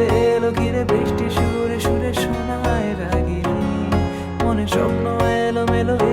ছুটে এলো ঘিরে বৃষ্টি সুরে সুরে শোনায় রাগিনী মনে স্বপ্ন এলো মেলো